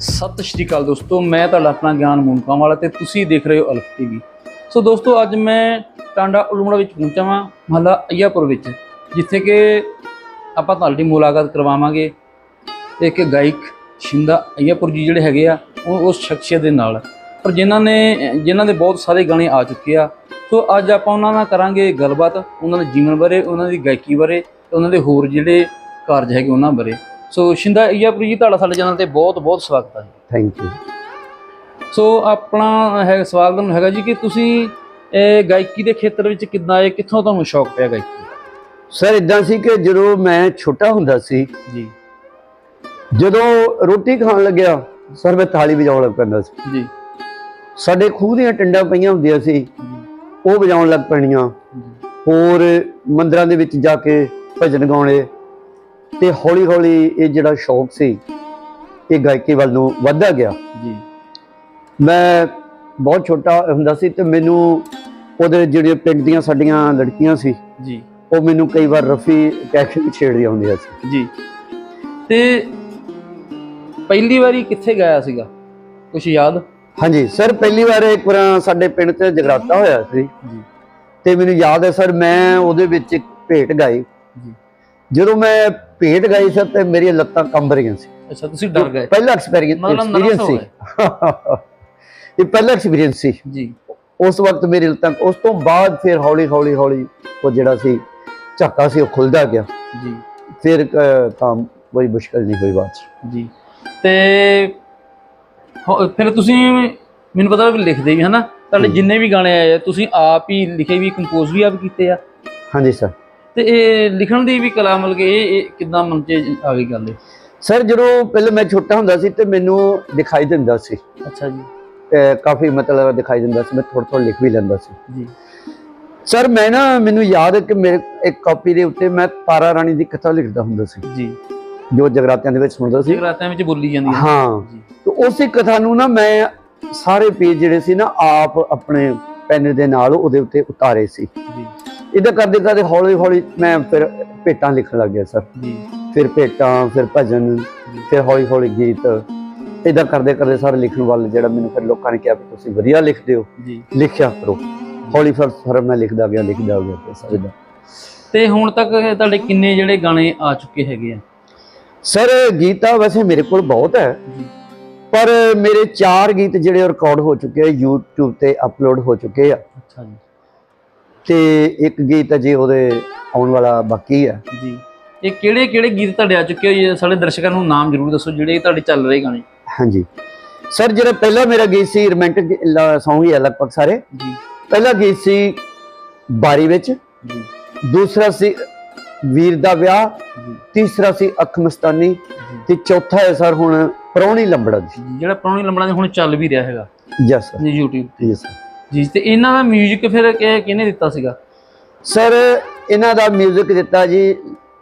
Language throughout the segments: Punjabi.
ਸਤਿ ਸ਼੍ਰੀ ਅਕਾਲ ਦੋਸਤੋ, ਮੈਂ ਤੁਹਾਡਾ ਆਪਣਾ ਗਿਆਨ ਮੂਨਕਾਂ ਵਾਲਾ ਤੇ ਤੁਸੀਂ ਦੇਖ ਰਹੇ ਹੋ ਅਲਫ ਟੀਵੀ। ਸੋ ਦੋਸਤੋ, ਅੱਜ ਮੈਂ ਟਾਂਡਾ ਉਲੂਮੜਾ ਵਿੱਚ ਪਹੁੰਚਾ ਹਾਂ ਮਹੱਲਾ ਅਈਆਪੁਰ ਵਿੱਚ, ਜਿੱਥੇ ਕਿ ਆਪਾਂ ਤੁਹਾਡੀ ਮੁਲਾਕਾਤ ਕਰਵਾਵਾਂਗੇ ਇੱਕ ਗਾਇਕ ਸ਼ਿੰਦਾ ਅਈਆਪੁਰ ਜੀ ਜਿਹੜੇ ਹੈਗੇ ਆ, ਉਹ ਉਸ ਸ਼ਖਸੀਅਤ ਦੇ ਨਾਲ। ਪਰ ਜਿਨ੍ਹਾਂ ਨੇ, ਜਿਨ੍ਹਾਂ ਦੇ ਬਹੁਤ ਸਾਰੇ ਗਾਣੇ ਆ ਚੁੱਕੇ ਆ, ਸੋ ਅੱਜ ਆਪਾਂ ਉਹਨਾਂ ਨਾਲ ਕਰਾਂਗੇ ਗੱਲਬਾਤ, ਉਹਨਾਂ ਦੇ ਜੀਵਨ ਬਾਰੇ, ਉਹਨਾਂ ਦੀ ਗਾਇਕੀ ਬਾਰੇ ਤੇ ਉਹਨਾਂ ਦੇ ਹੋਰ ਜਿਹੜੇ ਕਾਰਜ ਹੈਗੇ ਉਹਨਾਂ ਬਾਰੇ। ਸੋ ਸ਼ਿੰਦਾ ਅਯਾਪੁਰ ਜੀ ਤੁਹਾਡਾ ਸਾਡੇ ਚੈਨਲ ਤੇ ਬਹੁਤ ਬਹੁਤ ਸਵਾਗਤ ਹੈ ਥੈਂਕ ਯੂ ਸੋ ਆਪਣਾ ਹੈ ਸਵਾਲ ਤੁਹਾਨੂੰ ਹੈਗਾ ਜੀ ਕਿ ਤੁਸੀਂ ਇਹ ਗਾਇਕੀ ਦੇ ਖੇਤਰ ਵਿੱਚ ਕਿੱਦਾਂ ਆਏ ਕਿੱਥੋਂ ਤੁਹਾਨੂੰ ਸ਼ੌਕ ਪਿਆ ਗਾਇਕੀ ਸਰ ਇਦਾਂ ਸੀ ਕਿ ਜਦੋਂ ਮੈਂ ਛੋਟਾ ਹੁੰਦਾ ਸੀ ਜੀ। ਜਦੋਂ ਰੋਟੀ ਖਾਣ ਲੱਗਿਆ ਸਰ ਮੈਂ ਤਾਲੀ ਵਜਾਉਣ ਲੱਗ ਪੈਂਦਾ ਸੀ। ਜੀ। ਸਾਡੇ ਖੂਹ ਦੀਆਂ ਟੰਡਾਂ ਪਈਆਂ ਹੁੰਦੀਆਂ ਸੀ ਉਹ ਵਜਾਉਣ ਲੱਗ ਪੈਣੀਆਂ। ਹੋਰ ਮੰਦਰਾਂ ਦੇ ਵਿੱਚ ਜਾ ਕੇ ਭਜਨ ਗਾਉਣੇ ਤੇ ਹੌਲੀ ਹੌਲੀ ਇਹ ਜਿਹੜਾ ਸ਼ੌਕ ਸੀ ਇਹ ਗਾਇਕੀ ਵੱਲ ਨੂੰ ਵੱਧਦਾ ਗਿਆ। ਜੀ। ਮੈਂ ਬਹੁਤ ਛੋਟਾ ਹੁੰਦਾ ਸੀ ਤੇ ਮੈਨੂੰ ਉਹਦੇ ਜਿਹੜੇ ਪਿੰਡ ਦੀਆਂ ਸਾਡੀਆਂ ਲੜਕੀਆਂ ਸੀ ਜੀ। ਉਹ ਮੈਨੂੰ ਕਈ ਵਾਰ ਰਫੀ ਕਹਿ ਕੇ ਛੇੜਦੀਆਂ ਹੁੰਦੀਆਂ ਸੀ। ਜੀ। ਤੇ ਪਹਿਲੀ ਵਾਰੀ ਕਿੱਥੇ ਗਾਇਆ ਸੀਗਾ? ਕੁਝ ਯਾਦ? ਹਾਂਜੀ ਸਰ ਪਹਿਲੀ ਵਾਰ ਇੱਕ ਵਾਰ ਸਾਡੇ ਪਿੰਡ ਤੇ ਜਗਰਾਤਾ ਹੋਇਆ ਸੀ। ਜੀ। ਤੇ ਮੈਨੂੰ ਯਾਦ ਹੈ ਸਰ ਮੈਂ ਉਹਦੇ ਵਿੱਚ ਇੱਕ ਭੇਟ ਗਾਈ। ਜਦੋਂ ਮੈਂ ਭੇਟ ਗਾਈ ਸਰ ਤੇ ਮੇਰੀਆਂ ਲੱਤਾਂ ਕੰਬ ਰਹੀਆਂ ਸੀ। ਅੱਛਾ ਤੁਸੀਂ ਡਰ ਗਏ? ਪਹਿਲਾ ਐਕਸਪੀਰੀਅੰਸ ਸੀ। ਇਹ ਪਹਿਲਾ ਐਕਸਪੀਰੀਅੰਸ ਸੀ। ਜੀ। ਉਸ ਵਕਤ ਮੇਰੀ ਲੱਤਾਂ ਉਸ ਤੋਂ ਬਾਅਦ ਫਿਰ ਹੌਲੀ ਹੌਲੀ ਹੌਲੀ ਉਹ ਜਿਹੜਾ ਸੀ ਝਾਕਾ ਸੀ ਉਹ ਖੁੱਲਦਾ ਗਿਆ। ਜੀ। ਫਿਰ ਤਾਂ ਕੋਈ ਮੁਸ਼ਕਲ ਨਹੀਂ ਹੋਈ ਬਾਤ ਜੀ। ਤੇ ਫਿਰ ਤੁਸੀਂ ਮੈਨੂੰ ਪਤਾ ਵੀ ਲਿਖਦੇ ਵੀ ਹਨਾ ਤੁਹਾਡੇ। ਜਿੰਨੇ ਵੀ ਗਾਣੇ ਆਏ ਤੁਸੀਂ ਆਪ ਹੀ ਲਿਖੇ ਵੀ ਕੰਪੋਜ਼ ਵੀ ਆਪ ਕੀਤੇ ਆ? ਹਾਂਜੀ ਸਰ ਤੇ ਇਹ ਲਿਖਣ ਦੀ ਵੀ ਕਲਾ ਮਤਲਬ ਕਿ ਇਹ ਕਿੱਦਾਂ ਮਨ ਚ ਆ ਗਈ ਗੱਲ ਸਰ ਜਦੋਂ ਪਹਿਲੇ ਮੈਂ ਛੋਟਾ ਹੁੰਦਾ ਸੀ ਤੇ ਮੈਨੂੰ ਦਿਖਾਈ ਦਿੰਦਾ ਸੀ। ਅੱਛਾ ਜੀ। ਕਾਫੀ ਮਤਲਬ ਦਿਖਾਈ ਦਿੰਦਾ ਸੀ ਮੈਂ ਥੋੜਾ ਥੋੜਾ ਲਿਖ ਵੀ ਲੈਂਦਾ ਸੀ। ਜੀ। ਸਰ ਮੈਂ ਨਾ ਮੈਨੂੰ ਯਾਦ ਹੈ ਕਿ ਮੇਰੇ ਇੱਕ ਕਾਪੀ ਦੇ ਉੱਤੇ ਮੈਂ ਤਾਰਾ ਰਾਣੀ ਦੀ ਕਥਾ ਲਿਖਦਾ ਹੁੰਦਾ ਸੀ। ਜੀ। ਜੋ ਜਗਰਾਤਿਆਂ ਦੇ ਵਿੱਚ ਸੁਣਦਾ ਸੀ। ਜਗਰਾਤਿਆਂ ਵਿੱਚ ਬੋਲੀ ਜਾਂਦੀ ਹੈ। ਹਾਂ। ਤੇ ਉਸੇ ਕਥਾ ਨੂੰ ਨਾ ਮੈਂ ਸਾਰੇ ਪੇਜ ਜਿਹੜੇ ਸੀ ਨਾ ਆਪ ਆਪਣੇ ਪੈਨ ਦੇ ਨਾਲ ਉਹਦੇ ਉੱਤੇ ਉਤਾਰੇ ਸੀ। ਜੀ। ਇਦਾਂ ਕਰਦੇ ਕਰਦੇ ਹੌਲੀ ਹੌਲੀ ਮੈਂ ਫਿਰ ਭੇਟਾਂ ਲਿਖਣ ਲੱਗ ਗਿਆ ਸਰ। ਜੀ। ਫਿਰ ਭੇਟਾਂ ਫਿਰ ਭਜਨ ਫਿਰ ਹੌਲੀ ਹੌਲੀ ਗੀਤ। ਇਦਾਂ ਕਰਦੇ ਕਰਦੇ ਸਾਰੇ ਲਿਖਣ ਵੱਲ ਜਿਹੜਾ ਮੈਨੂੰ ਫਿਰ ਲੋਕਾਂ ਨੇ ਕਿਹਾ ਵੀ ਤੁਸੀਂ ਵਧੀਆ ਲਿਖਦੇ ਹੋ। ਜੀ। ਲਿਖਿਆ ਕਰੋ। ਹੌਲੀ ਫਿਰ ਫਿਰ ਮੈਂ ਲਿਖਦਾ ਗਿਆ ਲਿਖਦਾ ਗਿਆ ਤੇ ਸਾਰੇ ਦਾ ਤੇ ਹੁਣ ਤੱਕ ਤੁਹਾਡੇ ਕਿੰਨੇ ਜਿਹੜੇ ਗਾਣੇ ਆ ਚੁੱਕੇ ਹੈਗੇ ਆ? ਸਰ ਗੀਤਾ ਵੈਸੇ ਮੇਰੇ ਕੋਲ ਬਹੁਤ ਹੈ। ਪਰ ਮੇਰੇ ਚਾਰ ਗੀਤ ਜਿਹੜੇ ਰਿਕਾਰਡ ਹੋ ਚੁੱਕੇ ਆ YouTube ਤੇ ਅਪਲੋਡ ਹੋ ਚੁੱਕੇ ਆ। ਅੱਛਾ ਜੀ। ਤੇ ਇੱਕ ਗੀਤ ਅਜੇ ਉਹਦੇ ਆਉਣ ਵਾਲਾ ਬਾਕੀ ਹੈ ਜੀ। ਇਹ ਕਿਹੜੇ ਕਿਹੜੇ ਗੀਤ ਤੁਹਾਡੇ ਆ ਚੁੱਕੇ ਹੋ? ਜੀ? ਸਾਡੇ ਦਰਸ਼ਕਾਂ ਨੂੰ ਨਾਮ ਜ਼ਰੂਰ ਦੱਸੋ ਜਿਹੜੇ ਤੁਹਾਡੇ ਚੱਲ ਰਹੇ ਗਾਣੇ। ਹਾਂਜੀ। ਸਰ ਜਿਹੜਾ ਪਹਿਲਾ ਮੇਰਾ ਗੀਤ ਸੀ ਰੋਮਾਂਟਿਕ Song ਹੀ ਹੈ ਲਗਭਗ ਸਾਰੇ। ਜੀ। ਪਹਿਲਾ ਗੀਤ ਸੀ ਬਾਰੀ ਵਿੱਚ। ਜੀ। ਦੂਸਰਾ ਸੀ ਵੀਰ ਦਾ ਵਿਆਹ। ਤੀਸਰਾ ਸੀ ਅੱਖ ਮਸਤਾਨੀ। ਜੀ। ਤੇ ਚੌਥਾ ਹੈ ਸਰ ਹੁਣ ਪ੍ਰਾਹੁਣੀ ਲੰਬੜਾ ਜੀ ਜਿਹੜਾ ਪੁਰਾਣੀ ਲੰਬੜਾ ਦੇ ਹੁਣ ਚੱਲ ਵੀ ਰਿਹਾ ਹੈਗਾ। ਯਸ ਸਰ YouTube ਤੇ। ਯਸ ਸਰ ਜੀ ਤੇ ਇਹਨਾਂ ਦਾ 뮤직 ਫਿਰ ਕਿ- ਕਿਹਨੇ ਦਿੱਤਾ ਸੀਗਾ ਸਰ ਇਹਨਾਂ ਦਾ 뮤직 ਦਿੱਤਾ ਜੀ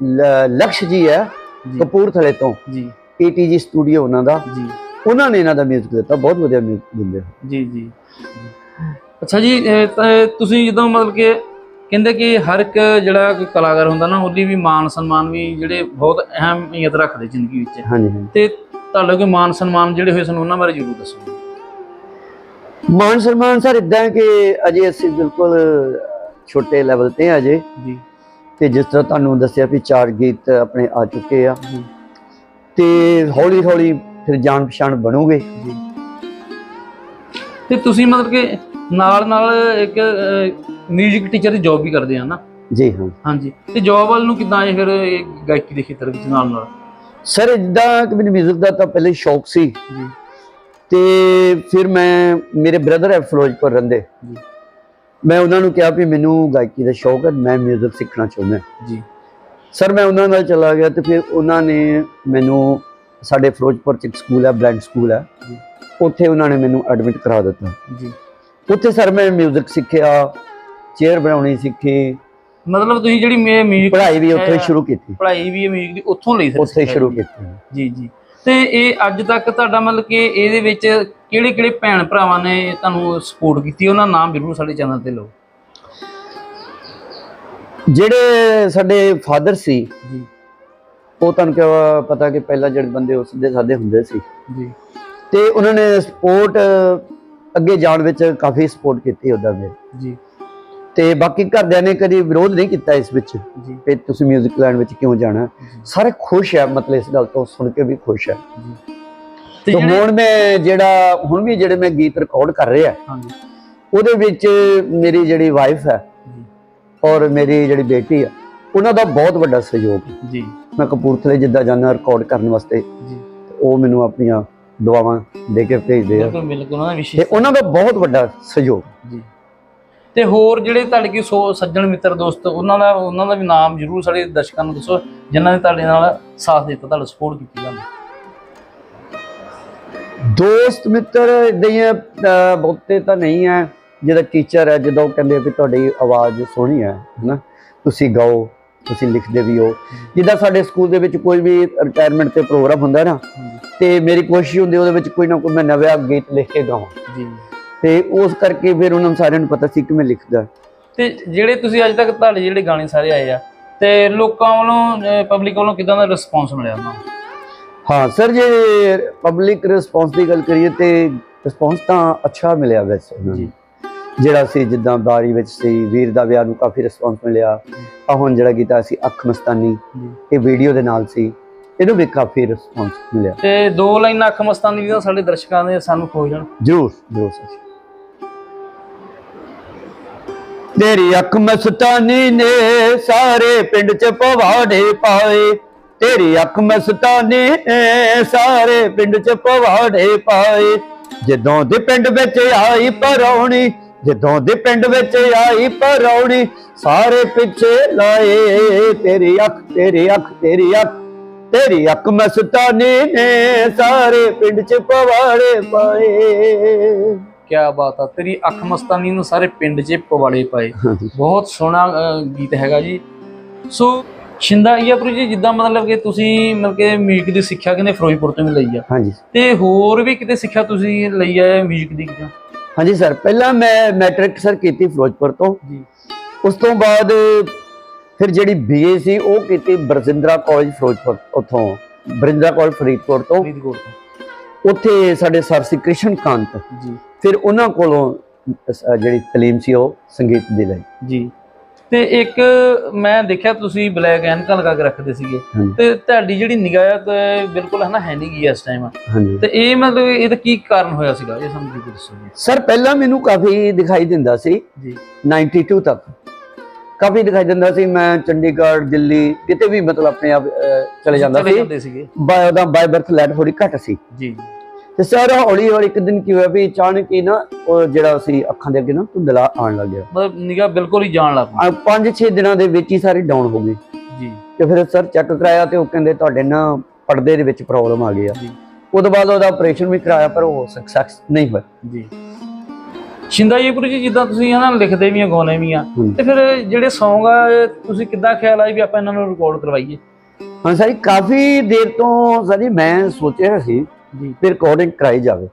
ਲ- ਲਕਸ਼ ਜੀ ਹੈ ਜੀ ਕਪੂਰਥਲੇ ਤੋਂ ਜੀ ATG ਸਟੂਡੀਓ ਉਹਨਾਂ ਦਾ ਜੀ ਉਹਨਾਂ ਨੇ ਇਹਨਾਂ ਦਾ 뮤직 ਦਿੱਤਾ ਬਹੁਤ ਵਧੀਆ 뮤직 ਦਿੰਦੇ ਆ। ਜੀ ਜੀ ਅੱਛਾ ਜੀ ਇਹ ਤਾਂ ਤੁਸੀਂ ਜਦੋਂ ਮਤਲਬ ਕਿ ਕਹਿੰਦੇ ਕਿ ਹਰ ਇੱਕ ਜਿਹੜਾ ਕੋਈ ਕਲਾਕਾਰ ਹੁੰਦਾ ਨਾ ਉਹਦੀ ਵੀ ਮਾਨ ਸਨਮਾਨ ਵੀ ਜਿਹੜੇ ਬਹੁਤ ਅਹਿਮੀਅਤ ਰੱਖਦੇ ਜ਼ਿੰਦਗੀ ਵਿੱਚ ਹਾਂਜੀ ਹਾਂਜੀ ਤੇ ਤੁਹਾਡਾ ਕੋਈ ਮਾਨ ਸਨਮਾਨ ਜਿਹੜੇ ਹੋਏ ਸਾਨੂੰ ਉਹਨਾਂ ਬਾਰੇ ਜ਼ਰੂਰ ਦੱਸੋ ਮਾਨ ਸਨਮਾਨ ਸਰ ਇਦਾਂ ਹੈ ਕਿ ਅਜੇ ਅਸੀਂ ਬਿਲਕੁਲ ਛੋਟੇ ਲੈਵਲ ਤੇ ਹਾਂ ਅਜੇ ਜੀ ਤੇ ਜਿਸ ਤਰ੍ਹਾਂ ਤੁਹਾਨੂੰ ਦੱਸਿਆ ਵੀ ਚਾਰ ਗੀਤ ਆਪਣੇ ਆ ਚੁੱਕੇ ਆ ਜੀ ਤੇ ਹੌਲੀ ਹੌਲੀ ਫਿਰ ਜਾਣ ਪਛਾਣ ਬਣੂਗੇ ਜੀ ਤੇ ਤੁਸੀਂ ਮਤਲਬ ਕਿ ਨਾਲ ਨਾਲ ਇੱਕ 뮤직 ਟੀਚਰ ਦੀ ਜੌਬ ਵੀ ਕਰਦੇ ਆ ਨਾ ਜੀ ਹਾਂ ਹਾਂਜੀ ਤੇ ਜੌਬ ਵੱਲ ਨੂੰ ਕਿੱਦਾਂ ਆਏ ਫਿਰ ਇਹ ਗਾਇਕੀ ਦੇ ਖੇਤਰ ਵਿੱਚ ਨਾਲ ਨਾਲ ਸਰ ਇਦਾਂ ਕਿ ਮੈਨੂੰ 뮤직 ਦਾ ਤਾਂ ਪਹਿਲੇ ਸ਼ੌਕ ਸੀ ਜੀ ਤੇ ਫਿਰ ਮੈਂ ਮੇਰੇ ਬ੍ਰਦਰ ਹੈ ਫਿਰੋਜ਼ਪੁਰ ਰਹਿੰਦੇ ਜੀ ਮੈਂ ਉਹਨਾਂ ਨੂੰ ਕਿਹਾ ਵੀ ਮੈਨੂੰ ਗਾਇਕੀ ਦਾ ਸ਼ੌਕ ਹੈ ਮੈਂ 뮤직 ਸਿੱਖਣਾ ਚਾਹੁੰਦਾ ਜੀ ਸਰ ਮੈਂ ਉਹਨਾਂ ਨਾਲ ਚਲਾ ਗਿਆ ਤੇ ਫਿਰ ਉਹਨਾਂ ਨੇ ਮੈਨੂੰ ਸਾਡੇ ਫਿਰੋਜ਼ਪੁਰ ਚ ਇੱਕ ਸਕੂਲ ਹੈ ਬਲੈਂਡ ਸਕੂਲ ਹੈ ਜੀ। ਉੱਥੇ ਉਹਨਾਂ ਨੇ ਮੈਨੂੰ ਐਡਮਿਟ ਕਰਾ ਦਿੱਤਾ ਜੀ ਉੱਥੇ ਸਰ ਮੈਂ 뮤직 ਸਿੱਖਿਆ ਚੇਅਰ ਬਣਾਉਣੀ ਸਿੱਖੀ ਮਤਲਬ ਤੁਸੀਂ ਜਿਹੜੀ ਮੇ 뮤직 ਪੜ੍ਹਾਈ ਵੀ ਉੱਥੇ ਹੀ ਸ਼ੁਰੂ ਕੀਤੀ ਪੜ੍ਹਾਈ ਵੀ 뮤직 ਦੀ ਉੱਥੋਂ ਲਈ ਸੀ ਉੱਥੇ ਹੀ ਸ਼ੁਰੂ ਕੀਤੀ ਜੀ ਜੀ ਤੇ ਇਹ ਅੱਜ ਤੱਕ ਤੁਹਾਡਾ ਮਤਲਬ ਕਿ ਇਹਦੇ ਵਿੱਚ ਕਿਹੜੇ ਕਿਹੜੇ ਭੈਣ ਭਰਾਵਾਂ ਨੇ ਤੁਹਾਨੂੰ ਸਪੋਰਟ ਕੀਤੀ? ਉਹਨਾਂ ਨਾਮ ਜ਼ਰੂਰ ਸਾਡੇ ਚੈਨਲ ਤੇ ਲਓ। ਜਿਹੜੇ ਸਾਡੇ ਫਾਦਰ ਸੀ ਜੀ। ਉਹ ਤੁਹਾਨੂੰ ਕਿਹਾ ਪਤਾ ਕਿ ਪਹਿਲਾਂ ਜਿਹੜੇ ਬੰਦੇ ਉਸ ਦੇ ਸਾਡੇ ਹੁੰਦੇ ਸੀ। ਜੀ। ਤੇ ਉਹਨਾਂ ਨੇ ਸਪੋਰਟ ਅੱਗੇ ਜਾਣ ਵਿੱਚ ਕਾਫੀ ਸਪੋਰਟ ਕੀਤੀ ਉਹਦਾ ਮੇਰੇ ਜੀ। ਤੇ ਬਾਕੀ ਘਰਦਿਆਂ ਨੇ ਕਦੀ ਵਿਰੋਧ ਨਹੀਂ ਕੀਤਾ ਇਸ ਵਿੱਚ ਜੀ। ਕਿ ਤੁਸੀਂ 뮤직 ਲਾਈਨ ਵਿੱਚ ਕਿਉਂ ਜਾਣਾ? ਸਾਰੇ ਖੁਸ਼ ਹੈ ਮਤਲਬ ਇਸ ਗੱਲ ਤੋਂ ਸੁਣ ਕੇ ਵੀ ਖੁਸ਼ ਹੈ ਤੇ ਹੁਣ ਮੈਂ ਜਿਹੜਾ ਹੁਣ ਵੀ ਜਿਹੜੇ ਮੈਂ ਗੀਤ ਰਿਕਾਰਡ ਕਰ ਰਿਹਾ ਹਾਂਜੀ। ਉਹਦੇ ਵਿੱਚ ਮੇਰੀ ਜਿਹੜੀ ਵਾਈਫ ਹੈ ਔਰ ਮੇਰੀ ਜਿਹੜੀ ਬੇਟੀ ਹੈ ਉਹਨਾਂ ਦਾ ਬਹੁਤ ਵੱਡਾ ਸਹਿਯੋਗ। ਜੀ। ਮੈਂ ਕਪੂਰਥਲੇ ਜਿੱਦਾਂ ਜਾਂਦਾ ਰਿਕਾਰਡ ਕਰਨ ਵਾਸਤੇ ਜੀ। ਉਹ ਮੈਨੂੰ ਆਪਣੀਆਂ ਦੁਆਵਾਂ ਦੇ ਕੇ ਭੇਜਦੇ ਆ। ਬਿਲਕੁਲ ਬਿਲਕੁਲ ਉਹਨਾਂ ਦਾ ਤੇ ਉਹਨਾਂ ਦਾ ਬਹੁਤ ਵੱਡਾ ਸਹਿਯੋਗ। ਜੀ। ਤੇ ਹੋਰ ਜਿਹੜੇ ਤੁਹਾਡੇ ਕੀ ਸੋ ਸੱਜਣ ਮਿੱਤਰ ਦੋਸਤ ਉਹਨਾਂ ਦਾ ਉਹਨਾਂ ਦਾ ਵੀ ਨਾਮ ਜਰੂਰ ਸਾਡੇ ਦਰਸ਼ਕਾਂ ਨੂੰ ਦੱਸੋ ਜਿਨ੍ਹਾਂ ਨੇ ਤੁਹਾਡੇ ਨਾਲ ਸਾਥ ਦਿੱਤਾ ਤੁਹਾਡਾ ਸਪੋਰਟ ਕੀਤੀ ਤੁਹਾਨੂੰ ਦੋਸਤ ਮਿੱਤਰ ਇਦਾਂ ਬਹੁਤੇ ਤਾਂ ਨਹੀਂ ਹੈ ਜਿਹਦਾ ਟੀਚਰ ਹੈ ਜਦੋਂ ਕਹਿੰਦੇ ਵੀ ਤੁਹਾਡੀ ਆਵਾਜ਼ ਸੋਹਣੀ ਹੈ ਹਨਾ ਤੁਸੀਂ ਗਾਓ ਤੁਸੀਂ ਲਿਖਦੇ ਵੀ ਹੋ। ਜਿੱਦਾਂ ਸਾਡੇ ਸਕੂਲ ਦੇ ਵਿੱਚ ਕੋਈ ਵੀ ਰਿਟਾਇਰਮੈਂਟ ਤੇ ਪ੍ਰੋਗਰਾਮ ਹੁੰਦਾ ਨਾ ਤੇ ਮੇਰੀ ਕੋਸ਼ਿਸ਼ ਹੁੰਦੀ ਉਹਦੇ ਵਿੱਚ ਕੋਈ ਨਾ ਕੋਈ ਮੈਂ ਨਵਾਂ ਗੀਤ ਲਿਖ ਕੇ ਗਾਵਾਂ। ਜੀ। ਤੇ ਉਸ ਕਰਕੇ ਫਿਰ ਉਹਨਾਂ ਨੂੰ ਸਾਰਿਆਂ ਨੂੰ ਪਤਾ ਸੀ ਕਿ ਮੈਂ ਲਿਖਦਾ। ਤੇ ਜਿਹੜੇ ਤੁਸੀਂ ਅੱਜ ਤੱਕ ਤੁਹਾਡੇ ਜਿਹੜੇ ਗਾਣੇ ਸਾਰੇ ਆਏ ਆ ਤੇ ਲੋਕਾਂ ਵੱਲੋਂ ਪਬਲਿਕ ਵੱਲੋਂ ਕਿਦਾਂ ਦਾ ਰਿਸਪੌਂਸ ਮਿਲਿਆ ਉਹਨਾਂ ਨੂੰ? ਹਾਂ ਸਰ ਜੇ ਪਬਲਿਕ ਰਿਸਪੌਂਸ ਦੀ ਗੱਲ ਕਰੀਏ ਤੇ ਰਿਸਪੌਂਸ ਤਾਂ ਅੱਛਾ ਮਿਲਿਆ ਵੈਸੇ ਨੂੰ। ਜੀ। ਜਿਹੜਾ ਸੀ ਜਿੱਦਾਂ ਬਾਰੀ ਵਿੱਚ ਸੀ ਵੀਰ ਦਾ ਵਿਆਹ ਨੂੰ ਕਾਫੀ ਰਿਸਪੌਂਸ ਮਿਲਿਆ। ਆ ਹੁਣ ਜਿਹੜਾ ਗੀਤਾ ਸੀ ਅੱਖ ਮਸਤਾਨੀ ਇਹ ਵੀਡੀਓ ਦੇ ਨਾਲ ਸੀ ਇਹਨੂੰ ਵੀ ਕਾਫੀ ਰਿਸਪੌਂਸ ਮਿਲਿਆ। ਤੇ ਦੋ ਲਾਈਨਾਂ ਅੱਖ ਮਸਤਾਨੀ ਦੀਆਂ ਸਾਡੇ ਦਰਸ਼ਕਾਂ ਦੇ ਸਾਨੂੰ ਖੋਜ ਜਾਣ ਜਰੂਰ ਜਰੂਰ ਸਰ। ਤੇਰੀ ਅੱਖ ਮਸਤਾਨੀ ਨੇ ਸਾਰੇ ਪਿੰਡ ਚ ਪਵਾੜੇ ਪਾਏ। ਤੇਰੀ ਅੱਖ ਮਸਤਾਨੀ ਨੇ ਸਾਰੇ ਪਿੰਡ ਚ ਪਵਾੜੇ ਪਾਏ। ਜਦੋਂ ਦੇ ਪਿੰਡ ਵਿੱਚ ਆਈ ਪਰੌਣੀ, ਜਦੋਂ ਦੇ ਪਿੰਡ ਵਿੱਚ ਆਈ ਪਰੌਣੀ, ਸਾਰੇ ਪਿੱਛੇ ਲਾਏ। ਤੇਰੀ ਅੱਖ ਤੇਰੀ ਅੱਖ ਤੇਰੀ ਅੱਖ ਤੇਰੀ ਅੱਖ ਮਸਤਾਨੀ ਨੇ ਸਾਰੇ ਪਿੰਡ ਚ ਪਵਾੜੇ ਪਾਏ। ਕੀ ਬਾਤ ਆ ਤੇਰੀ ਅੱਖ ਮਸਤਾਨੀ ਨੂੰ ਸਾਰੇ ਪਿੰਡ 'ਚ ਪਵਾੜੇ ਪਾਏ। ਬਹੁਤ ਸੋਹਣਾ ਗੀਤ ਹੈਗਾ ਜੀ। ਸੋ ਸ਼ਿੰਦਾ ਇਆਪੁਰ ਜੀ ਜਿੱਦਾਂ ਮਤਲਬ ਕਿ ਤੁਸੀਂ ਮਤਲਬ ਕਿ ਮਿਊਜ਼ਿਕ ਦੀ ਸਿੱਖਿਆ ਕਹਿੰਦੇ ਫਿਰੋਜ਼ਪੁਰ ਤੋਂ ਵੀ ਲਈ ਆ? ਹਾਂਜੀ। ਤੇ ਹੋਰ ਵੀ ਕਿਤੇ ਸਿੱਖਿਆ ਤੁਸੀਂ ਲਈ ਹੈ ਮਿਊਜ਼ਿਕ ਦੀ ਕਿਤੇ? ਹਾਂਜੀ ਸਰ ਪਹਿਲਾਂ ਮੈਂ ਮੈਟ੍ਰਿਕ ਸਰ ਕੀਤੀ ਫਿਰੋਜ਼ਪੁਰ ਤੋਂ। ਜੀ। ਉਸ ਤੋਂ ਬਾਅਦ ਫਿਰ ਜਿਹੜੀ ਬੀਏ ਸੀ ਉਹ ਕੀਤੀ ਬਰਜਿੰਦਰਾ ਕਾਲਜ ਫਿਰੋਜ਼ਪੁਰ ਉੱਥੋਂ ਬਰਿੰਦਰਾ ਕਾਲਜ ਫਰੀਦਕੋਟ ਤੋਂ। ਫਰੀਦਕੋਟ ਤੋਂ। ਉੱਥੇ ਸਾਡੇ ਸਰ ਸੀ ਕ੍ਰਿਸ਼ਨ ਕਾਂਤ। ਜੀ। ਫਿਰ ਉਹਨਾਂ ਕੋਲੋਂ ਜਿਹੜੀ ਤਾਲੀਮ ਸੀ ਉਹ ਸੰਗੀਤ ਦੀ ਲਈ। ਜੀ। ਤੇ ਇੱਕ ਮੈਂ ਦੇਖਿਆ ਤੁਸੀਂ ਬਲੈਕ ਐਨਕਾਂ ਲਗਾ ਕੇ ਰੱਖਦੇ ਸੀਗੇ। ਤੇ ਤੁਹਾਡੀ ਜਿਹੜੀ ਨਿਗਾਹ ਤੇ ਬਿਲਕੁਲ ਹੈ ਨਾ ਹੈ ਨਹੀਂ ਗਈ ਇਸ ਟਾਈਮ ਤੇ ਇਹ ਮਤਲਬ ਇਹਦਾ ਕੀ ਕਾਰਨ ਹੋਇਆ ਸੀਗਾ? ਇਹ ਦੱਸੋ ਜੀ। ਸਰ ਪਹਿਲਾਂ ਮੈਨੂੰ ਕਾਫੀ ਦਿਖਾਈ ਦਿੰਦਾ ਸੀ। ਜੀ। 92 ਤੱਕ। ਕਾਫੀ ਦਿਖਾਈ ਦਿੰਦਾ ਸੀ। ਮੈਂ ਚੰਡੀਗੜ੍ਹ ਦਿੱਲੀ ਕਿਤੇ ਵੀ ਮਤਲਬ ਆਪਣੇ ਆਪ ਚਲੇ ਜਾਂਦਾ ਸੀ। ਬਾਏ ਉਹਦਾ ਬਾਈ ਬਰਥ ਲੈਟ ਥੋੜੀ ਘੱਟ ਸੀ। ਜੀ। ਤੇ ਸਰ ਹੌਲੀ ਹੌਲੀ ਇੱਕ ਦਿਨ ਕੀ ਹੋਇਆ ਵੀ ਅਚਾਨਕ ਹੀ ਨਾ ਉਹ ਜਿਹੜਾ ਸੀ ਅੱਖਾਂ ਦੇ ਅੱਗੇ ਨਾ ਧੁੰਦਲਾ ਆਉਣ ਲੱਗ ਗਿਆ। ਮਤਲਬ ਨਿਗਾਹ ਬਿਲਕੁਲ ਹੀ ਜਾਣ ਲੱਗ ਪੰਜ ਛੇ ਦਿਨਾਂ ਦੇ ਵਿੱਚ ਹੀ ਸਾਰੀ ਡਾਊਨ ਹੋ ਗਈ। ਪਈ ਜੀ। ਤੇ ਫਿਰ ਸਰ ਚੈੱਕ ਕਰਾਇਆ ਤੇ ਉਹ ਕਹਿੰਦੇ ਤੁਹਾਡੇ ਨਾ ਪਰਦੇ ਦੇ ਵਿੱਚ ਪ੍ਰੋਬਲਮ ਆ ਗਈ ਆ ਉਹਦੇ ਬਾਅਦ ਉਹਦਾ ਆਪਰੇਸ਼ਨ ਵੀ ਕਰਾਇਆ ਪਰ ਉਹ ਸਕਸੈਸ ਨਹੀਂ ਹੋਇਆ। ਜੀ। ਸ਼ਿੰਦਾ ਜੀ ਗੁਰੂ ਜੀ ਜਿੱਦਾਂ ਤੁਸੀਂ ਹਨਾ ਲਿਖਦੇ ਵੀ ਆ ਗਾਉਣੇ ਵੀ ਆ। ਤੇ ਫਿਰ ਜਿਹੜੇ Song ਆ ਤੁਸੀਂ ਕਿੱਦਾਂ ਖਿਆਲ ਆਈ ਵੀ ਆਪਾਂ ਇਹਨਾਂ ਨੂੰ ਰਿਕਾਰਡ ਕਰਵਾਈਏ? ਹਾਂ ਸਰ ਕਾਫੀ ਦੇਰ ਤੋਂ ਸਰ ਮੈਂ ਸੋਚਿਆ ਸੀ ਜੀ। ਫਿਰ ਰਿਕਾਰਡਿੰਗ ਕਰਾਈ ਜਾਵੇ।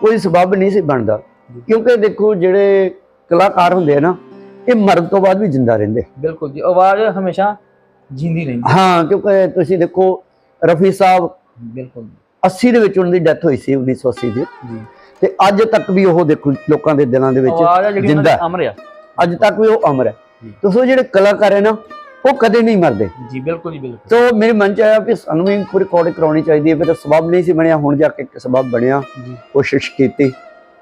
ਕੋਈ ਸਬਬ ਨਹੀਂ ਸੀ ਬਣਦਾ। ਕਿਉਂਕਿ ਦੇਖੋ ਜਿਹੜੇ ਕਲਾਕਾਰ ਹੁੰਦੇ ਆ ਨਾ ਇਹ ਮਰਨ ਤੋਂ ਬਾਅਦ ਵੀ ਜਿੰਦਾ ਰਹਿੰਦੇ। ਬਿਲਕੁਲ ਜੀ ਆਵਾਜ਼ ਹਮੇਸ਼ਾ ਜਿੰਦੀ ਰਹਿੰਦੀ ਹਾਂ। ਕਿਉਂਕਿ ਤੁਸੀਂ ਦੇਖੋ ਰਫੀ ਸਾਹਿਬ ਬਿਲਕੁਲ 80 ਦੇ ਵਿੱਚ ਉਹਨਾਂ ਦੀ ਡੈਥ ਹੋਈ ਸੀ 1980 ਚ ਜੀ। ਤੇ ਅੱਜ ਤੱਕ ਵੀ ਉਹ ਦੇਖੋ ਲੋਕਾਂ ਦੇ ਦਿਲਾਂ ਦੇ ਵਿੱਚ ਜਿੰਦਾ ਦੀ ਅਮਰ ਆ। ਅੱਜ ਤੱਕ ਵੀ ਉਹ ਅਮਰ ਹੈ। ਤੁਸੀਂ ਜਿਹੜੇ ਕਲਾਕਾਰ ਹੈ ਨਾ ਉਹ ਕਦੇ ਨਹੀਂ ਮਰਦੇ। ਜੀ ਬਿਲਕੁਲ ਜੀ ਬਿਲਕੁਲ। ਸੋ ਮੇਰੇ ਮਨ ਚ ਆਇਆ ਕਿ ਸਾਨੂੰ ਵੀ ਰਿਕਾਰਡ ਕਰਾਉਣੀ ਚਾਹੀਦੀ ਹੈ ਫਿਰ ਸਬਬ ਨਹੀਂ ਸੀ ਬਣਿਆ ਹੁਣ ਜਾ ਕੇ ਇੱਕ ਸਬਬ ਬਣਿਆ ਕੋਸ਼ਿਸ਼ ਕੀਤੀ।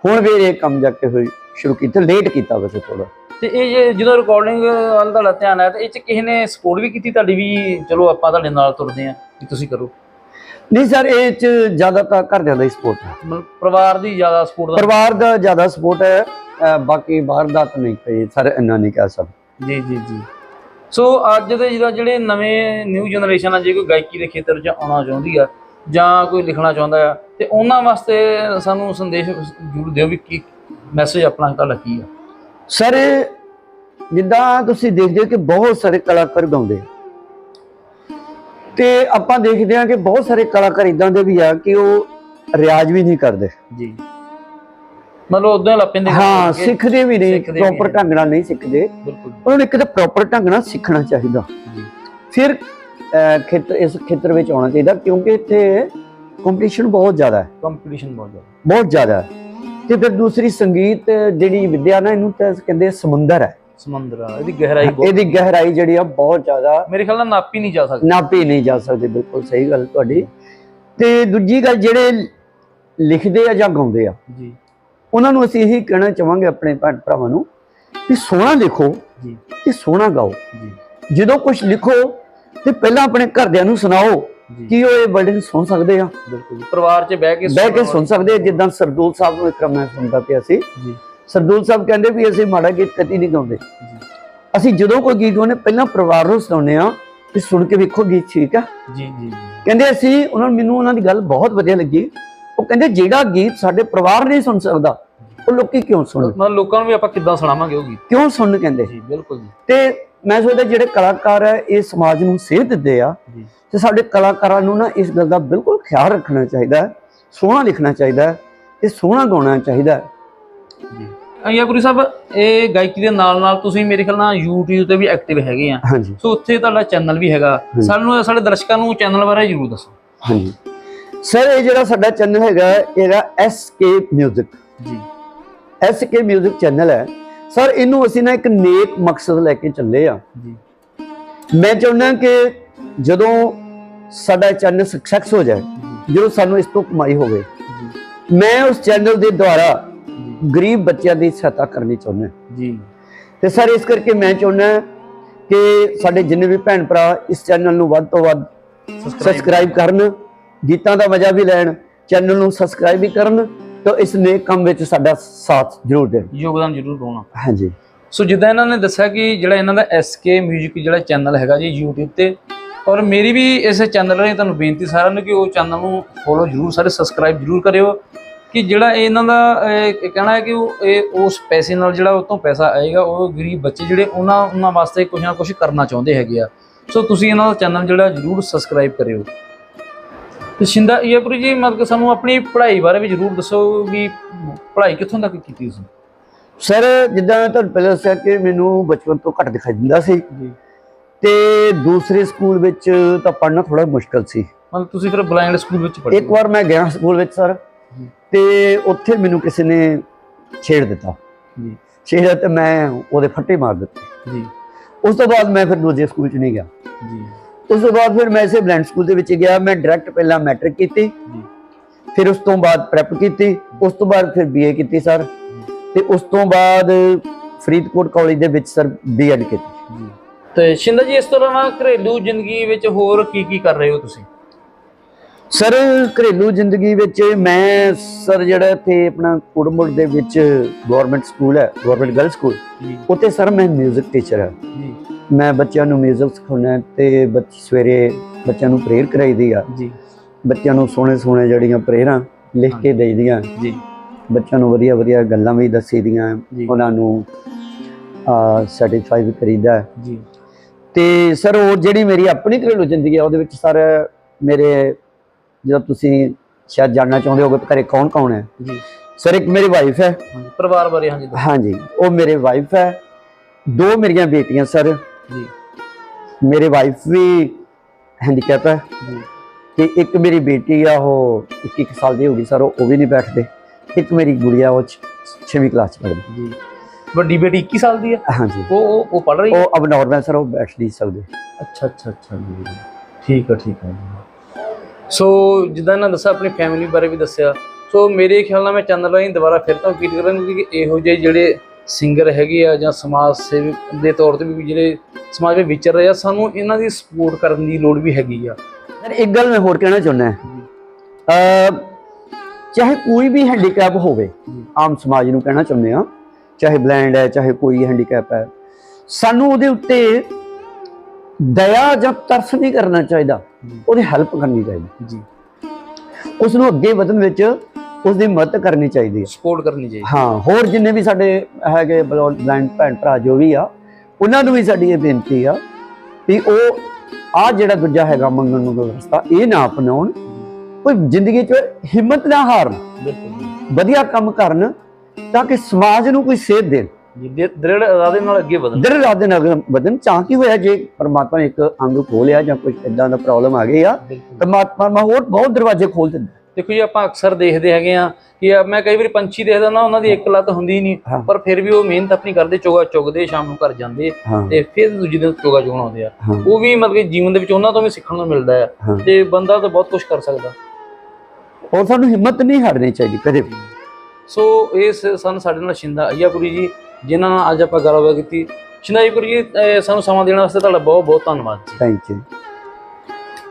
ਹੁਣ ਵੀ ਇਹ ਕੰਮ ਜਾ ਕੇ ਹੋਈ ਸ਼ੁਰੂ ਕੀਤਾ ਲੇਟ ਕੀਤਾ ਵੈਸੇ ਥੋੜਾ ਤੇ ਇਹ ਜਦੋਂ ਰਿਕਾਰਡਿੰਗ ਵੱਲ ਤੁਹਾਡਾ ਧਿਆਨ ਆਇਆ ਤੇ ਇਹ ਚ ਕਿਸੇ ਨੇ ਸਪੋਰਟ ਵੀ ਕੀਤੀ ਤੁਹਾਡੀ ਵੀ ਚਲੋ ਆਪਾਂ ਤੁਹਾਡੇ ਨਾਲ ਤੁਰਦੇ ਆ ਕਿ ਤੁਸੀਂ ਕਰੋ? ਨਹੀਂ ਸਰ ਇਹ ਚ ਜ਼ਿਆਦਾਤਰ ਘਰਦਿਆਂ ਦਾ ਹੀ ਸਪੋਰਟ ਹੈ। ਪਰਿਵਾਰ ਦੀ ਜ਼ਿਆਦਾ ਸਪੋਰਟ ਦਾ? ਪਰਿਵਾਰ ਦਾ ਜ਼ਿਆਦਾ ਸਪੋਰਟ ਹੈ ਬਾਕੀ ਬਾਹਰ ਦਾ ਤਾਂ ਨਹੀਂ ਪਈ ਸਰ ਇੰਨਾ ਨਹੀਂ ਕਹਿ ਸਕਦਾ। ਜੀ ਜੀ ਜੀ। ਸੋ ਅੱਜ ਦੇ ਜਿਹੜਾ ਜਿਹੜੇ ਨਵੇਂ ਨਿਊ ਜਨਰੇਸ਼ਨ ਆ ਜੇ ਕੋਈ ਗਾਇਕੀ ਦੇ ਖੇਤਰ 'ਚ ਆਉਣਾ ਚਾਹੁੰਦੀ ਆ ਜਾਂ ਕੋਈ ਲਿਖਣਾ ਚਾਹੁੰਦਾ ਆ ਤੇ ਉਹਨਾਂ ਵਾਸਤੇ ਸਾਨੂੰ ਸੰਦੇਸ਼ ਜ਼ਰੂਰ ਦਿਓ ਵੀ ਕੀ ਮੈਸੇਜ ਆਪਣਾ ਤੁਹਾਡਾ ਕੀ ਆ। ਸਰ ਜਿੱਦਾਂ ਤੁਸੀਂ ਦੇਖਦੇ ਹੋ ਕਿ ਬਹੁਤ ਸਾਰੇ ਕਲਾਕਾਰ ਗਾਉਂਦੇ। ਤੇ ਆਪਾਂ ਦੇਖਦੇ ਹਾਂ ਕਿ ਬਹੁਤ ਸਾਰੇ ਕਲਾਕਾਰ ਇਦਾਂ ਦੇ ਵੀ ਆ ਕਿ ਉਹ ਰਿਆਜ਼ ਵੀ ਨਹੀਂ ਕਰਦੇ। ਜੀ। ਮਤਲਬ ਉਦੋਂ ਲੱਪਿੰਦੇ ਹਾਂ ਸਿੱਖਦੇ। ਵੀ ਨਹੀਂ ਪ੍ਰੋਪਰ। ਢੰਗ ਨਾਲ ਨਹੀਂ ਸਿੱਖਦੇ। ਉਹਨਾਂ ਨੂੰ ਇੱਕ ਤਾਂ ਪ੍ਰੋਪਰ ਢੰਗ ਨਾਲ ਸਿੱਖਣਾ ਚਾਹੀਦਾ। ਫਿਰ ਖੇਤਰ ਇਸ ਖੇਤਰ ਵਿੱਚ ਆਉਣਾ ਚਾਹੀਦਾ ਕਿਉਂਕਿ ਇੱਥੇ ਕੰਪੀਟੀਸ਼ਨ ਬਹੁਤ ਜ਼ਿਆਦਾ ਹੈ। ਕੰਪੀਟੀਸ਼ਨ ਬਹੁਤ ਜ਼ਿਆਦਾ। ਬਹੁਤ ਜ਼ਿਆਦਾ ਤੇ ਫਿਰ ਦੂਸਰੀ ਸੰਗੀਤ ਜਿਹੜੀ ਵਿਦਿਆ ਨਾ ਇਹਨੂੰ ਤਾਂ ਕਹਿੰਦੇ ਸਮੁੰਦਰ ਹੈ। ਸਮੁੰਦਰ ਆ ਇਹਦੀ ਗਹਿਰਾਈ ਬਹੁਤ ਇਹਦੀ ਗਹਿਰਾਈ ਜਿਹੜੀ ਆ ਬਹੁਤ ਜ਼ਿਆਦਾ ਮੇਰੇ ਖਿਆਲ ਨਾਲ ਨਾਪੀ ਨਹੀਂ ਜਾ ਸਕਦੀ। ਨਾਪੀ ਨਹੀਂ ਜਾ ਸਕਦੀ ਬਿਲਕੁਲ ਸਹੀ ਗੱਲ ਤੁਹਾਡੀ। ਤੇ ਦੂਜੀ ਗੱਲ ਜਿਹੜੇ ਲਿਖਦੇ ਆ ਜਾਂ ਗਾਉਂਦੇ ਆ ਜੀ। ਉਹਨਾਂ ਨੂੰ ਅਸੀਂ ਇਹੀ ਕਹਿਣਾ ਚਾਹਾਂਗੇ ਆਪਣੇ ਭੈਣ ਭਰਾਵਾਂ ਨੂੰ ਕਿ ਸੋਹਣਾ ਲਿਖੋ ਜੀ। ਤੇ ਸੋਹਣਾ ਗਾਓ। ਜੀ। ਜਦੋਂ ਕੁਝ ਲਿਖੋ ਤੇ ਪਹਿਲਾਂ ਆਪਣੇ ਘਰਦਿਆਂ ਨੂੰ ਸੁਣਾਓ ਕਿ ਉਹ ਇਹ ਵਰਡਿੰਗ ਸੁਣ ਸਕਦੇ ਆ। ਬਿਲਕੁਲ ਪਰਿਵਾਰ 'ਚ ਬਹਿ ਕੇ ਬਹਿ ਕੇ ਸੁਣ ਸਕਦੇ ਆ। ਜਿੱਦਾਂ ਸਰਦੂਲ ਸਾਹਿਬ ਨੂੰ ਇੱਕ ਮੈਂ ਸੁਣਦਾ ਪਿਆ ਸੀ। ਜੀ। ਸਰਦੂਲ ਸਾਹਿਬ ਕਹਿੰਦੇ ਵੀ ਅਸੀਂ ਮਾੜਾ ਗੀਤ ਕਦੀ ਨਹੀਂ ਗਾਉਂਦੇ। ਅਸੀਂ ਜਦੋਂ ਕੋਈ ਗੀਤ ਗਾਉਂਦੇ ਪਹਿਲਾਂ ਪਰਿਵਾਰ ਨੂੰ ਸੁਣਾਉਂਦੇ ਆ ਵੀ ਸੁਣ ਕੇ ਵੇਖੋ ਗੀਤ ਠੀਕ ਆ। ਜੀ ਜੀ ਜੀ। ਕਹਿੰਦੇ ਅਸੀਂ ਉਹਨਾਂ ਨੂੰ ਮੈਨੂੰ ਉਹਨਾਂ ਦੀ ਗੱਲ ਬਹੁਤ ਵਧੀਆ ਲੱਗੀ। ਉਹ ਕਹਿੰਦੇ ਜਿਹੜਾ ਗੀਤ ਸਾਡੇ ਪਰਿਵਾਰ ਨਹੀਂ ਸੁਣ ਸਕਦਾ ਉਹ ਲੋਕੀ ਕਿਉਂ ਸੁਣਨ ਮਤਲਬ ਲੋਕਾਂ ਨੂੰ ਵੀ ਆਪਾਂ ਕਿੱਦਾਂ ਸੁਣਾਵਾਂਗੇ ਉਹ ਗੀਤ? ਕਿਉਂ ਸੁਣਨ ਕਹਿੰਦੇ? ਜੀ ਬਿਲਕੁਲ ਜੀ। ਤੇ ਮੈਂ ਸੋਚਦਾ ਜਿਹੜੇ ਕਲਾਕਾਰ ਹੈ ਇਹ ਸਮਾਜ ਨੂੰ ਸੇਧ ਦਿੰਦੇ ਆ ਤੇ ਸਾਡੇ ਕਲਾਕਾਰਾਂ ਨੂੰ ਨਾ ਇਸ ਗੱਲ ਦਾ ਬਿਲਕੁਲ ਖਿਆਲ ਰੱਖਣਾ ਚਾਹੀਦਾ ਹੈ ਸੋਹਣਾ ਲਿਖਣਾ ਚਾਹੀਦਾ ਹੈ ਤੇ ਸੋਹਣਾ ਗਾਉਣਾ ਚਾਹੀਦਾ ਹੈ। ਜੀ। ਅਯਾਪੁਰੀ ਸਾਹਿਬ ਇਹ ਗਾਇਕੀ ਦੇ ਨਾਲ ਨਾਲ ਤੁਸੀਂ ਮੇਰੇ ਖਿਆਲ ਨਾਲ YouTube ਤੇ ਵੀ ਐਕਟਿਵ ਹੈਗੇ ਆ। ਸੋ ਉੱਥੇ ਤੁਹਾਡਾ ਚੈਨਲ ਵੀ ਹੈਗਾ। ਸਾਨੂੰ ਸਾਡੇ ਦਰਸ਼ਕਾਂ ਨੂੰ ਚੈਨਲ ਬਾਰੇ ਜਰੂਰ ਦੱਸੋ। ਹਾਂਜੀ। ਸਰ ਇਹ ਜਿਹੜਾ ਸਾਡਾ ਚੈਨਲ ਹੈਗਾ ਇਹਦਾ SK Music ji. SK Music channel ਹੈ। ਸਰ ਇਹਨੂੰ ਅਸੀਂ ਨਾ ਇੱਕ ਨੇਕ ਮਕਸਦ ਲੈ ਕੇ ਚੱਲੇ ਆ। ਜੀ। ਮੈਂ ਚਾਹੁੰਦਾ ਕਿ ਜਦੋਂ ਸਾਡਾ ਚੈਨਲ ਸਕਸੈਸ ਹੋ ਜਾਏ ਜਦੋਂ ਸਾਨੂੰ ਇਸ ਤੋਂ ਕਮਾਈ ਹੋਵੇ ਮੈਂ ਉਸ ਚੈਨਲ ਦੇ ਦੁਆਰਾ ਗਰੀਬ ਬੱਚਿਆਂ ਦੀ ਸਹਾਇਤਾ ਕਰਨੀ ਚਾਹੁੰਦਾ ਜੀ। ਤੇ ਸਰ ਇਸ ਕਰਕੇ ਮੈਂ ਚਾਹੁੰਦਾ ਕਿ ਸਾਡੇ ਜਿੰਨੇ ਵੀ ਭੈਣ ਭਰਾ ਇਸ ਚੈਨਲ ਨੂੰ ਵੱਧ ਤੋਂ ਵੱਧ ਸਬਸਕ੍ਰਾਈਬ ਕਰਨ ਗੀਤਾਂ ਦਾ ਮਜ਼ਾ ਵੀ ਲੈਣ ਚੈਨਲ ਨੂੰ ਸਬਸਕ੍ਰਾਈਬ ਵੀ ਕਰਨ ਤਾਂ ਇਸ ਨੇਕ ਕੰਮ ਵਿੱਚ ਸਾਡਾ ਸਾਥ ਜ਼ਰੂਰ ਦੇਣ। ਯੋਗਦਾਨ ਜਰੂਰ ਪਾਉਣਾ। ਹਾਂਜੀ। ਸੋ ਜਿੱਦਾਂ ਇਹਨਾਂ ਨੇ ਦੱਸਿਆ ਕਿ ਜਿਹੜਾ ਇਹਨਾਂ ਦਾ SK Music ਜਿਹੜਾ ਚੈਨਲ ਹੈਗਾ ਜੀ YouTube ਤੇ ਔਰ ਮੇਰੀ ਵੀ ਇਸ ਚੈਨਲ ਰਾਹੀਂ ਤੁਹਾਨੂੰ ਬੇਨਤੀ ਸਾਰਿਆਂ ਨੂੰ ਕਿ ਉਹ ਚੈਨਲ ਨੂੰ ਫੋਲੋ ਜਰੂਰ ਸਾਰੇ ਸਬਸਕ੍ਰਾਈਬ ਜਰੂਰ ਕਰਿਓ ਕਿ ਜਿਹੜਾ ਇਹ ਇਹਨਾਂ ਦਾ ਕਹਿਣਾ ਹੈ ਕਿ ਉਹ ਇਹ ਉਸ ਪੈਸੇ ਨਾਲ ਜਿਹੜਾ ਉਹ ਤੋਂ ਪੈਸਾ ਆਏਗਾ ਉਹ ਗਰੀਬ ਬੱਚੇ ਜਿਹੜੇ ਉਹਨਾਂ ਉਹਨਾਂ ਵਾਸਤੇ ਕੁਝ ਨਾ ਕੁਝ ਕਰਨਾ ਚਾਹੁੰਦੇ ਹੈਗੇ ਆ। ਸੋ ਤੁਸੀਂ ਇਹਨਾਂ ਦਾ ਚੈਨਲ ਜਿਹੜਾ ਜਰੂਰ ਸਬਸਕ੍ਰਾਈਬ ਕਰਿਓ। ਤੇ ਸ਼ਿੰਦਾ ਇਆਪੁਰੀ ਜੀ ਮਤਲਬ ਕਿ ਸਾਨੂੰ ਆਪਣੀ ਪੜ੍ਹਾਈ ਬਾਰੇ ਵੀ ਜਰੂਰ ਦੱਸੋ ਵੀ ਪੜ੍ਹਾਈ ਕਿੱਥੋਂ ਤੱਕ ਕੀਤੀ ਤੁਸੀਂ? ਸਰ ਜਿੱਦਾਂ ਮੈਂ ਤੁਹਾਨੂੰ ਪਹਿਲਾਂ ਦੱਸਿਆ ਕਿ ਮੈਨੂੰ ਬਚਪਨ ਤੋਂ ਘੱਟ ਦਿਖਾਈ ਦਿੰਦਾ ਸੀ। ਤੇ ਦੂਸਰੇ ਸਕੂਲ ਵਿੱਚ ਤਾਂ ਪੜ੍ਹਨਾ ਥੋੜਾ ਮੁਸ਼ਕਲ ਸੀ। ਮਤਲਬ ਤੁਸੀਂ ਫਿਰ ਬਲਾਈਂਡ ਸਕੂਲ ਵਿੱਚ ਪੜ੍ਹੇ ਇੱਕ ਵਾਰ ਮੈਂ ਗਿਆ ਸਕੂਲ ਵਿੱਚ ਸਰ। ਤੇ ਉੱਥੇ ਮੈਨੂੰ ਕਿਸੇ ਨੇ ਛੇੜ ਦਿੱਤਾ। ਜੀ। ਛੇੜਿਆ ਤੇ ਮੈਂ ਉਹਦੇ ਫੱਟੇ ਮਾਰ ਦਿੱਤੇ। ਜੀ। ਉਸ ਤੋਂ ਬਾਅਦ ਮੈਂ ਫਿਰ ਦੂਜੇ ਸਕੂਲ 'ਚ ਨਹੀਂ ਗਿਆ। ਜੀ। ਉਸ ਤੋਂ ਬਾਅਦ ਫਿਰ ਮੈਂ ਇਸੇ ਬਲੈਂਡ ਸਕੂਲ ਦੇ ਵਿੱਚ ਗਿਆ ਮੈਂ ਡਾਇਰੈਕਟ ਪਹਿਲਾਂ ਮੈਟ੍ਰਿਕ ਕੀਤੀ ਫਿਰ ਉਸ ਤੋਂ ਬਾਅਦ ਪ੍ਰੈਪ ਕੀਤੀ ਉਸ ਤੋਂ ਬਾਅਦ ਫਿਰ ਬੀਏ ਕੀਤੀ ਸਰ ਤੇ ਉਸ ਤੋਂ ਬਾਅਦ ਫਰੀਦਕੋਟ ਕਾਲਜ ਦੇ ਵਿੱਚ ਸਰ ਬੀਐਡ ਕੀਤੀ। ਤੇ ਸ਼ਿੰਦਾ ਜੀ ਇਸ ਤੋਂ ਇਲਾਵਾ ਘਰੇਲੂ ਜ਼ਿੰਦਗੀ ਵਿੱਚ ਹੋਰ ਕੀ ਕੀ ਕਰ ਰਹੇ ਹੋ ਤੁਸੀਂ? ਸਰ ਘਰੇਲੂ ਜ਼ਿੰਦਗੀ ਵਿੱਚ ਮੈਂ ਸਰ ਜਿਹੜਾ ਇੱਥੇ ਆਪਣਾ ਕੁੜਮੁੜ ਦੇ ਵਿੱਚ ਗਵਰਨਮੈਂਟ ਸਕੂਲ ਹੈ ਗਵਰਨਮੈਂਟ ਗਰਲ ਸਕੂਲ ਉੱਥੇ ਸਰ ਮੈਂ 뮤직 ਟੀਚਰ ਹਾਂ। ਜੀ। ਮੈਂ ਬੱਚਿਆਂ ਨੂੰ 뮤직 ਸਿਖਾਉਣਾ ਤੇ ਬੱਚ ਸਵੇਰੇ ਬੱਚਿਆਂ ਨੂੰ ਪ੍ਰੇਅਰ ਕਰਾਈਦੀ ਆ। ਜੀ। ਬੱਚਿਆਂ ਨੂੰ ਸੋਹਣੇ ਸੋਹਣੇ ਜਿਹੜੀਆਂ ਪ੍ਰੇਅਰਾਂ ਲਿਖ ਕੇ ਦੇਈਦੀਆਂ। ਜੀ। ਬੱਚਿਆਂ ਨੂੰ ਵਧੀਆ ਵਧੀਆ ਗੱਲਾਂ ਵੀ ਦੱਸੀਦੀਆਂ। ਉਹਨਾਂ ਨੂੰ ਆ ਸੈਟੀਸਫਾਈ ਵੀ ਕਰੀਦਾ। ਜੀ। ਤੇ ਸਰ ਉਹ ਜਿਹੜੀ ਮੇਰੀ ਆਪਣੀ ਘਰੇਲੂ ਜ਼ਿੰਦਗੀ ਹੈ ਉਹਦੇ ਵਿੱਚ ਸਰ ਮੇਰੇ ਜਦੋਂ ਤੁਸੀਂ ਸ਼ਾਇਦ ਜਾਣਨਾ ਚਾਹੁੰਦੇ ਹੋਗੇ ਘਰੇ ਕੌਣ ਕੌਣ ਹੈ? ਜੀ। ਸਰ ਇੱਕ ਮੇਰੀ ਵਾਈਫ ਹੈ। ਪਰਿਵਾਰ ਬਾਰੇ ਹਾਂਜੀ। ਹਾਂਜੀ ਉਹ ਮੇਰੇ ਵਾਈਫ ਹੈ। ਦੋ ਮੇਰੀਆਂ ਬੇਟੀਆਂ ਸਰ ਜੀ। ਮੇਰੇ ਵਾਈਫ ਵੀ ਹੈਂਡੀਕੈਪ ਹੈ। ਜੀ। ਤੇ ਇੱਕ ਮੇਰੀ ਬੇਟੀ ਆ ਉਹ 21 ਸਾਲ ਦੀ ਹੋ ਗਈ ਸਰ ਉਹ ਵੀ ਨਹੀਂ ਬੈਠਦੇ। ਇੱਕ ਮੇਰੀ ਗੁੜੀਆ ਉਹ 6ਵੀਂ ਕਲਾਸ ਚ ਪੜ੍ਹਦੀ। ਜੀ। ਵੱਡੀ ਬੇਟੀ 21 ਸਾਲ ਦੀ ਹੈ? ਹਾਂਜੀ। ਉਹ ਉਹ ਉਹ ਪੜ ਰਹੀ ਹੈ? ਉਹ ਅਬ ਨਾਰਮਲ ਸਰ ਉਹ ਬੈਠ ਨਹੀਂ ਸਕਦੇ। ਅੱਛਾ ਅੱਛਾ ਅੱਛਾ ਜੀ। ਠੀਕ ਹੈ ਠੀਕ ਹੈ ਸੋ ਜਿੱਦਾਂ ਇਹਨਾਂ ਦੱਸਿਆ ਆਪਣੀ ਫੈਮਿਲੀ ਬਾਰੇ ਵੀ ਦੱਸਿਆ। ਸੋ ਮੇਰੇ ਖਿਆਲ ਨਾਲ ਮੈਂ ਚੈਨਲ ਰਾਹੀਂ ਦੁਬਾਰਾ ਫਿਰ ਤੋਂ ਅਪੀਲ ਕਰਾਂਗਾ ਕਿ ਇਹੋ ਜਿਹੇ ਜਿਹੜੇ ਸਿੰਗਰ ਹੈਗੇ ਆ ਜਾਂ ਸਮਾਜ ਸੇਵਕ ਦੇ ਤੌਰ ਤੇ ਵੀ ਜਿਹੜੇ ਸਮਾਜ ਵਿੱਚ ਵਿਚਰ ਰਹੇ ਆ ਸਾਨੂੰ ਇਹਨਾਂ ਦੀ ਸਪੋਰਟ ਕਰਨ ਦੀ ਲੋੜ ਵੀ ਹੈਗੀ ਆ। ਸਰ ਇੱਕ ਗੱਲ ਮੈਂ ਹੋਰ ਕਹਿਣਾ ਚਾਹੁੰਦਾ ਅ ਚਾਹੇ ਕੋਈ ਵੀ ਹੈਂਡੀਕੈਪ ਹੋਵੇ। ਆਮ ਸਮਾਜ ਨੂੰ ਕਹਿਣਾ ਚਾਹੁੰਦੇ ਆ ਚਾਹੇ ਬਲਾਈਂਡ ਹੈ ਚਾਹੇ ਕੋਈ ਹੈਂਡੀਕੈਪ ਹੈ ਸਾਨੂੰ ਉਹਦੇ ਉੱਤੇ ਦਇਆ ਜਾਂ ਤਰਸ ਨਹੀਂ ਕਰਨਾ ਚਾਹੀਦਾ ਉਹਦੀ ਹੈਲਪ ਕਰਨੀ ਚਾਹੀਦੀ। ਜੀ। ਉਸ ਨੂੰ ਅੱਗੇ ਵਧਣ ਵਿੱਚ ਉਸ ਦੀ ਮਦਦ ਕਰਨੀ ਚਾਹੀਦੀ ਹੈ। ਸਪੋਰਟ ਕਰਨੀ ਚਾਹੀਦੀ ਹਾਂ। ਹੋਰ ਜਿੰਨੇ ਵੀ ਸਾਡੇ ਹੈਗੇ ਬਲਾਈਂਡ ਭੈਣ ਭਰਾ ਜੋ ਵੀ ਆ ਉਹਨਾਂ ਨੂੰ ਵੀ ਸਾਡੀ ਇਹ ਬੇਨਤੀ ਆ ਕਿ ਉਹ ਆ ਜਿਹੜਾ ਦੂਜਾ ਹੈਗਾ ਮੰਗਣ ਨੂੰ ਰਸਤਾ ਇਹ ਨਾ ਅਪਣਾਉਣ। ਕੋਈ ਜ਼ਿੰਦਗੀ 'ਚ ਹਿੰਮਤ ਨਾ ਹਾਰਨ। ਬਿਲਕੁਲ ਵਧੀਆ ਕੰਮ ਕਰਨ ਤਾਂ ਕਿ ਸਮਾਜ ਨੂੰ ਕੋਈ ਸੇਧ ਦੇਣ। ਦ੍ਰਿੜ ਇਰਾਦੇ ਨਾਲ ਅੱਗੇ ਵਧਣ। ਦਿਨ ਰਾਤ ਦੇ ਨਾਲ ਵਧਣ ਚਾਹ ਕੀ ਹੋਇਆ ਜੇ ਪਰਮਾਤਮਾ ਨੇ ਇੱਕ ਅੰਗ ਖੋਲਿਆ ਜਾਂ ਕੁਝ ਇਦਾਂ ਦਾ ਪ੍ਰੋਬਲਮ ਆ ਗਈ ਆ ਪਰਮਾਤਮਾ ਹੋਰ ਬਹੁਤ ਦਰਵਾਜ਼ੇ ਖੋਲ ਦਿੰਦਾ। ਦੇਖੋ ਜੀ ਆਪਾਂ ਅਕਸਰ ਦੇਖਦੇ ਹੈਗੇ ਆ ਕਿ ਮੈਂ ਕਈ ਵਾਰੀ ਪੰਛੀ ਦੇਖਦਾ ਨਾ ਉਹਨਾਂ ਦੀ ਇੱਕ ਲੱਤ ਹੁੰਦੀ ਨਹੀਂ। ਪਰ ਫਿਰ ਵੀ ਉਹ ਮਿਹਨਤ ਆਪਣੀ ਕਰਦੇ ਚੋਗਾ ਚੁਗਦੇ ਸ਼ਾਮ ਨੂੰ ਘਰ ਜਾਂਦੇ ਤੇ ਫਿਰ ਦੂਜੇ ਦਿਨ ਚੋਗਾ ਚੁਗਣ ਆਉਂਦੇ ਆ। ਉਹ ਵੀ ਮਤਲਬ ਕਿ ਜੀਵਨ ਦੇ ਵਿੱਚ ਉਹਨਾਂ ਤੋਂ ਵੀ ਸਿੱਖਣ ਨੂੰ ਮਿਲਦਾ ਹਾਂ। ਤੇ ਬੰਦਾ ਤਾਂ ਬਹੁਤ ਕੁਝ ਕਰ ਸਕਦਾ। ਔਰ ਸਾਨੂੰ ਹਿੰਮਤ ਨਹੀਂ ਹਾਰਨੀ ਚਾਹੀਦੀ ਕਦੇ ਵੀ। ਸੋ ਇਸ ਸਨ ਸਾਡੇ ਨਾਲ ਸ਼ਿੰਦਾ ਅਯਾਪੁਰੀ ਜੀ ਜਿਨ੍ਹਾਂ ਨਾਲ ਅੱਜ ਆਪਾਂ ਗੱਲਬਾਤ ਕੀਤੀ। ਸ਼ਿੰਦਾ ਜੀ ਸਾਨੂੰ ਸਮਾਂ ਦੇਣ ਵਾਸਤੇ ਤੁਹਾਡਾ ਬਹੁਤ ਬਹੁਤ ਧੰਨਵਾਦ ਜੀ। Thank you